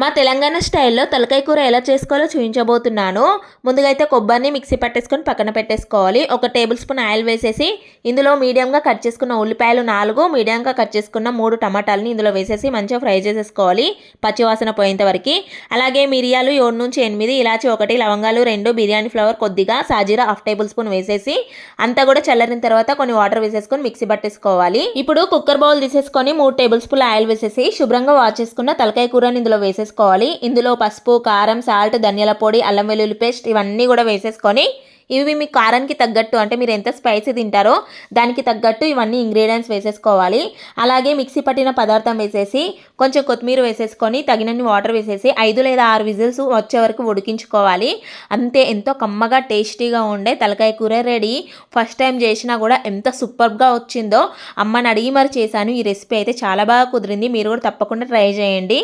మా తెలంగాణ స్టైల్లో తలకాయ కూర ఎలా చేసుకోవాలో చూపించబోతున్నాను. ముందుగా అయితే కొబ్బరిని మిక్సీ పట్టేసుకొని పక్కన పెట్టేసుకోవాలి. ఒక టేబుల్ స్పూన్ ఆయిల్ వేసేసి ఇందులో మీడియంగా కట్ చేసుకున్న ఉల్లిపాయలు నాలుగు మీడియంగా కట్ చేసుకున్న మూడు టమాటాలని ఇందులో వేసేసి మంచిగా ఫ్రై చేసేసుకోవాలి పచ్చివాసన పోయేంత వరకు. అలాగే మిరియాలు ఏడు నుంచి ఎనిమిది ఇలాచి ఒకటి లవంగాలు రెండు బిర్యానీ ఫ్లవర్ కొద్దిగా సాజీరా హాఫ్ టేబుల్ స్పూన్ వేసేసి అంతా కూడా చల్లరిన తర్వాత కొన్ని వాటర్ వేసేసుకొని మిక్సీ పట్టేసుకోవాలి. ఇప్పుడు కుక్కర్ బౌల్ తీసేసుకొని మూడు టేబుల్ స్పూన్ ఆయిల్ వేసేసి శుభ్రంగా వాష్ చేసుకున్న తలకాయ కూరని ఇందులో వేసేసి వేసేసుకోవాలి. ఇందులో పసుపు కారం సాల్ట్ ధనియాల పొడి అల్లం వెల్లుల్లి పేస్ట్ ఇవన్నీ కూడా వేసేసుకొని ఇవి మీ కారానికి తగ్గట్టు అంటే మీరు ఎంత స్పైసీ తింటారో దానికి తగ్గట్టు ఇవన్నీ ఇంగ్రీడియంట్స్ వేసేసుకోవాలి. అలాగే మిక్సీ పట్టిన పదార్థం వేసేసి కొంచెం కొత్తిమీర వేసేసుకొని తగినన్ని వాటర్ వేసేసి ఐదు లేదా ఆరు విజిల్స్ వచ్చే వరకు ఉడికించుకోవాలి. అంతే ఎంతో కమ్మగా టేస్టీగా ఉండే తలకాయ కూర రెడీ. ఫస్ట్ టైం చేసినా కూడా ఎంత సూపర్గా వచ్చిందో అమ్మని అడిగి మరి చేశాను. ఈ రెసిపీ అయితే చాలా బాగా కుదిరింది. మీరు కూడా తప్పకుండా ట్రై చేయండి.